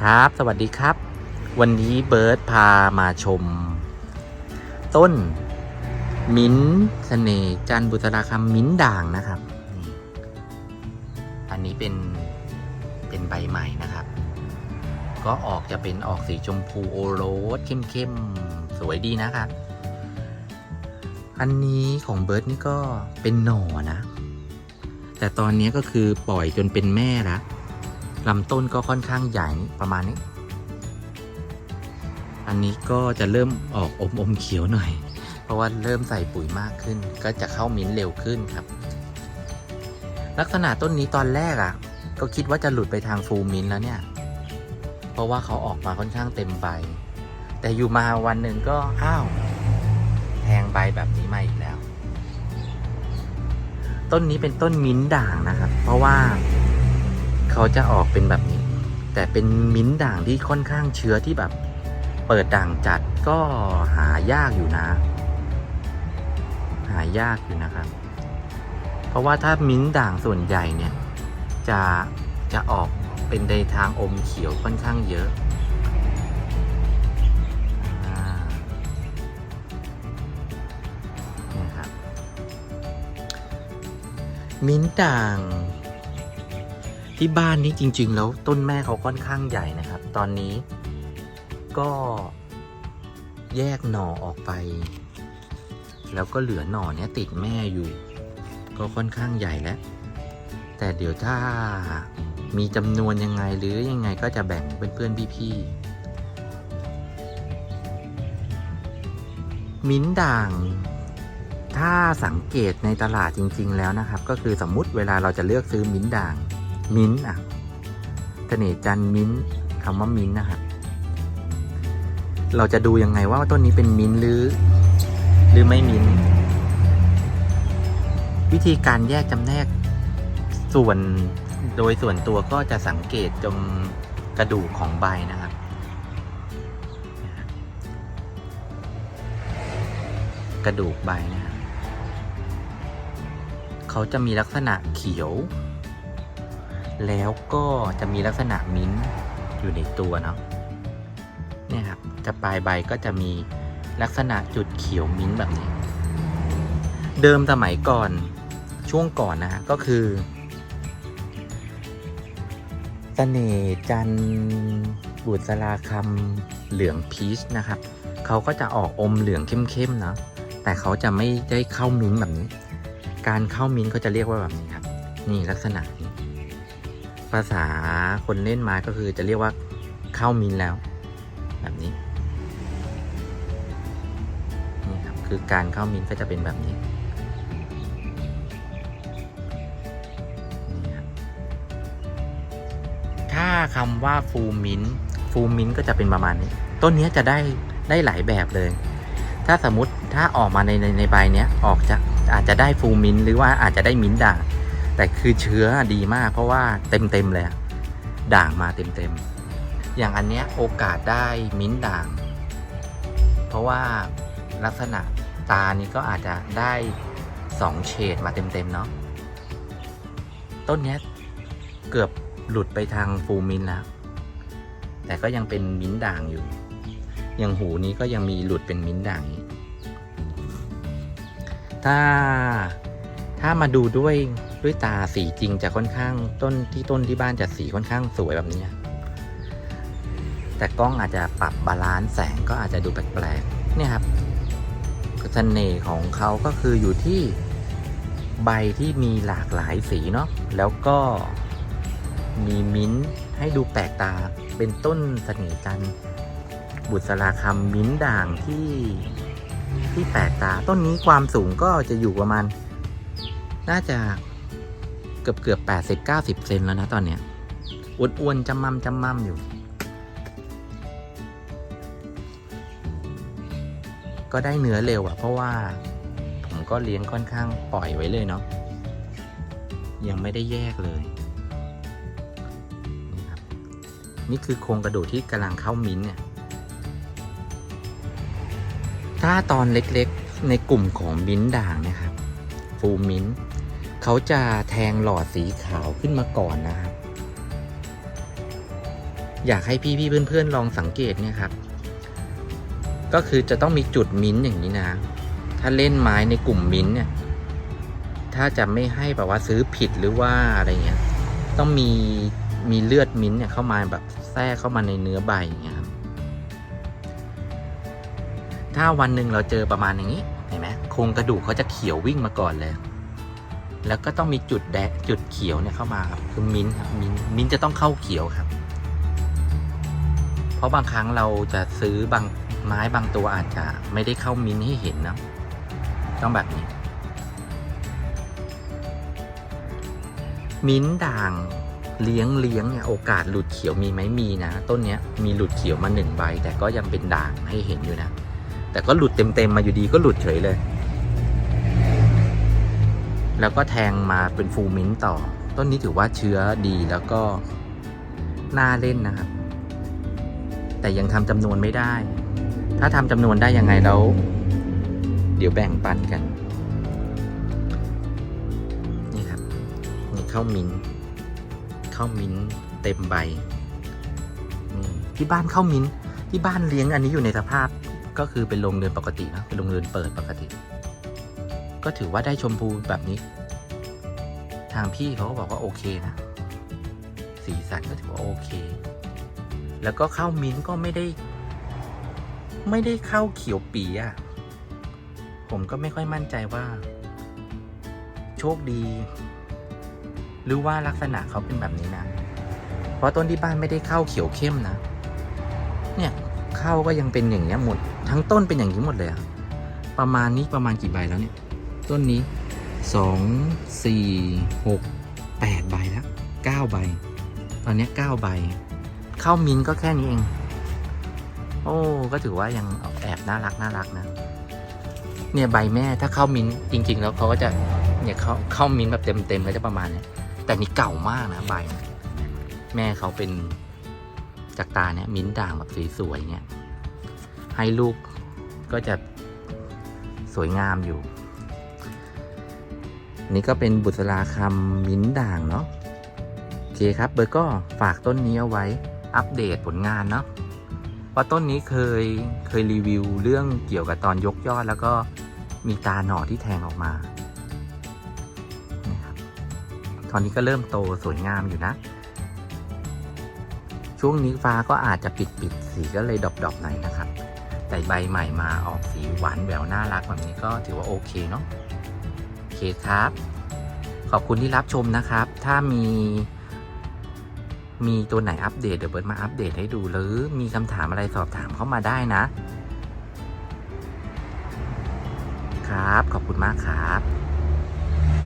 ครับ สวัสดีครับ วันนี้เบิร์ตพามาชม ต้น มิ้นท์เสน่จันบุษราคำมิ้นด่างนะครับ อันนี้เป็นเป็นใบใหม่นะครับ ก็ออกจะเป็นออกสีชมพูโอโรสเข้มๆ สวยดีนะครับ อันนี้ของเบิร์ตนี่ก็เป็นหน่อนะ แต่ตอนนี้ก็คือปล่อยจนเป็นแม่แล้ว ลำต้นก็ค่อนข้างใหญ่ประมาณนี้ อันนี้ก็จะเริ่มออกอมอมเขียวหน่อย เพราะว่าเริ่มใส่ปุ๋ยมากขึ้น ก็จะเข้ามิ้นท์เร็วขึ้นครับ ลักษณะต้นนี้ตอนแรกอะ่ะ ก็คิดว่าจะหลุดไปทางฟูมิ้นท์แล้วเนี่ย เพราะว่าเขาออกมาค่อนข้างเต็มใบ แต่อยู่มาวันหนึ่งก็อ้าวแทงใบแบบนี้มาอีกแล้ว ต้นนี้เป็นต้นมิ้นท์ด่างนะครับ เพราะว่า เขาจะออกเป็นแบบนี้ แต่เป็นมิ้นด่างที่ค่อนข้างเชื้อที่แบบ เปิดด่างจัดก็หายากอยู่นะ หายากอยู่นะครับ เพราะว่าถ้ามิ้นด่างส่วนใหญ่เนี่ย จะจะออกเป็นในทางอมเขียวค่อนข้างเยอะนี่ครับ มิ้นด่าง ที่บ้านนี้จริง ๆ แล้วต้นแม่เขาค่อนข้างใหญ่นะครับ ตอนนี้ก็แยกหน่อออกไป แล้วก็เหลือหน่อเนี้ยติดแม่อยู่ ก็ค่อนข้างใหญ่แล้ว แต่เดี๋ยวถ้ามีจำนวนยังไงหรือยังไงก็จะแบ่งเพื่อนๆพี่ๆมิ้นด่าง ถ้าสังเกตในตลาดจริง ๆ แล้วนะครับ ก็คือสมมุติเวลาเราจะเลือกซื้อมิ้นด่าง มิ้นท์อะเสน่ห์จันมิ้นคำว่ามิ้นนะครับเราจะดูยังไงว่าต้นนี้เป็นมิ้นหรือ หรือไม่มิ้น วิธีการแยกจำแนกส่วนโดยส่วนตัวก็จะสังเกตตรงกระดูกของใบนะครับกระดูกใบนะครับเขาจะมีลักษณะเขียว แล้วก็จะมีลักษณะมิ้นท์อยู่ในตัวเนาะเนี่ยครับจะปลายใบก็จะมีลักษณะจุดเขียวมิ้นท์แบบนี้ เดิมสมัยก่อนช่วงก่อนนะฮะก็คือเสน่จันบุษรลาคำเหลืองพีชนะครับ เขาก็จะออกอมเหลืองเข้มๆเนาะแต่เขาจะไม่ได้เข้ามิ้นท์แบบนี้ การเข้ามิ้นท์เขาจะเรียกว่าแบบนี้ครับ นี่ลักษณะนี้าษาคนเล่นไม้ก็คือจะเรียกว่าเข้ามินแล้ว แบบนี้นี่ครับคือการเข้ามินก็จะเป็นแบบนี้ถ้าคำว่าฟูมินฟูมินก็จะเป็นประมาณนี้ ต้นนี้จะได้ได้หลายแบบเลย ถ้าสมมติถ้าออกมาในในในใบเนี้ยออกจะอาจจะได้ฟูมินหรือว่าอาจจะได้มินด่าง แต่คือเชื้อดีมากเพราะว่าเต็มเต็มๆเลยด่างมาเต็มเต็มๆอย่างอันเนี้ยโอกาสได้มิ้นด่าง เพราะว่าลักษณะตานี้ก็อาจจะได้สองเฉดมาเต็มเต็มๆเนาะต้นเนี้ยเกือบหลุดไปทางฟูมินแล้ว แต่ก็ยังเป็นมิ้นด่างอยู่อย่างหูนี้ก็ยังมีหลุดเป็นมิ้นด่างถ้าถ้ามาดูด้วย ด้วยตาสีจริงจะค่อนข้างต้นที่ต้นที่บ้านจะสีค่อนข้างสวยแบบนี้ แต่กล้องอาจจะปรับบาลานซ์แสงก็อาจจะดูแปลกๆเนี่ยครับเสน่ห์ของเขาก็คืออยู่ที่ใบที่มีหลากหลายสีเนาะแล้วก็มีมิ้นท์ให้ดูแปลกตาเป็นต้นเสน่ห์จันบุษราคำมิ้นท์ด่างที่ที่แปลกตา ต้นนี้ความสูงก็จะอยู่ประมาณ น่าจะ เกือบเกือบแปดสิบเก้าสิบเซนแล้วนะตอนเนี้ยอ้วนๆจำมั่มจำมั่มอยู่ ก็ได้เนื้อเร็วอะเพราะว่า ผมก็เลี้ยงค่อนข้างปล่อยไว้เลยเนาะยังไม่ได้แยกเลยนี่ครับนี่คือโครงกระดูกที่กำลังเข้ามิ้นเนี่ยถ้าตอนเล็กๆในกลุ่มของมิ้นด่างนะครับ ฟูลมิ้น เขาจะแทงหลอดสีขาวขึ้นมาก่อนนะครับ อยากให้พี่พี่ๆเพื่อนๆลองสังเกตเนี่ยครับ ก็คือจะต้องมีจุดมิ้นท์อย่างนี้นะ ถ้าเล่นไม้ในกลุ่มมิ้นท์เนี่ย ถ้าจะไม่ให้แบบว่าซื้อผิดหรือว่าอะไรเงี้ย ต้องมีมีเลือดมิ้นท์เนี่ยเข้ามาแบบแทรกเข้ามาในเนื้อใบอย่างเงี้ยครับถ้าวันหนึ่งเราเจอประมาณอย่างนี้เห็นไหมโครงกระดูกเขาจะเขียววิ่งมาก่อนเลย แล้วก็ต้องมีจุดแดงจุดเขียวเนี่ยเข้ามาครับคือมิ้นครับมิ้นมิ้นจะต้องเข้าเขียวครับ เพราะบางครั้งเราจะซื้อบางไม้บางตัวอาจจะไม่ได้เข้ามิ้นให้เห็นนะต้องแบบนี้ มิ้นด่างเลี้ยงเลี้ยงเนี่ยโอกาสหลุดเขียวมีไหมมีนะ ต้นเนี้ยมีหลุดเขียวมาหนึ่งใบ แต่ก็ยังเป็นด่างให้เห็นอยู่นะ แต่ก็หลุดเต็มๆมาอยู่ดีก็หลุดเฉยเลย แล้วก็แทงมาเป็นฟูลมิ้นท์ต่อ ต้นนี้ถือว่าเชื้อดีแล้วก็น่าเล่นนะครับ แต่ยังทำจำนวนไม่ได้ ถ้าทำจำนวนได้ยังไงแล้ว เดี๋ยวแบ่งปันกัน นี่ครับ นี่ข้าวมิ้นข้าวมิ้นเต็มใบ ที่บ้านข้าวมิ้นที่บ้านเลี้ยงอันนี้อยู่ในสภาพก็คือเป็นโรงเรือนปกตินะเป็นโรงเรือนเปิดปกติ ก็ถือว่าได้ชมพูแบบนี้ ทางพี่เขาก็บอกว่าโอเคนะ สีสันก็ถือว่าโอเค แล้วก็ข้าวมิ้นก็ไม่ได้ ไม่ได้เข้าเขียวปีอะผมก็ไม่ค่อยมั่นใจว่า โชคดี หรือว่าลักษณะเขาเป็นแบบนี้นะ เพราะต้นที่บ้านไม่ได้เข้าเขียวเข้มนะ เนี่ยเข้าก็ยังเป็นอย่างเงี้หมด ทั้งต้นเป็นอย่างนี้หมดเลยอะประมาณนี้ประมาณกี่ใบแล้วเนี่ย ต้นนี้สองสี่หกแปดใบแล้วเก้าใบ ตอนนี้ยเก้าใบ เข้ามินก็แค่นี้เอง โอ้ ก็ถือว่ายังแอบน่ารักน่ารักนะ เนี่ยใบแม่ถ้าเข้ามินจริง ๆ แล้วเขาก็จะเนี่ยเข้าเข้ามินแบบเต็มๆก็จะประมาณเนี้ยแต่นี่เก่ามากนะใบ แม่เขาเป็นจากตาเนี่ยมิ้นด่างแบบสวยๆเนี่ยให้ลูกก็จะสวยงามอยู่ นี่ก็เป็นบุษราคำมิ้นด่างเนาะโอเคครับเบอร์ก็ฝากต้นนี้เอาไว้อัปเดตผลงานเนาะว่าต้นนี้เคยเคยรีวิวเรื่องเกี่ยวกับตอนยกยอดแล้วก็มีตาหน่อที่แทงออกมาตอนนี้ก็เริ่มโตสวยงามอยู่นะ ช่วงนี้ฟ้าก็อาจจะปิดปิดสีก็เลยดอปๆหน่อยนะครับ แต่ใบใหม่มาออกสีหวานแหววน่ารักแบบนี้ก็ถือว่าโอเคเนาะ เคครับ ขอบคุณที่รับชมนะครับ ถ้ามี มีตัวไหนอัปเดตเดี๋ยวเบิร์ดมาอัปเดตให้ดูหรือมีคำถามอะไรสอบถามเข้ามาได้นะ ครับ ขอบคุณมากครับ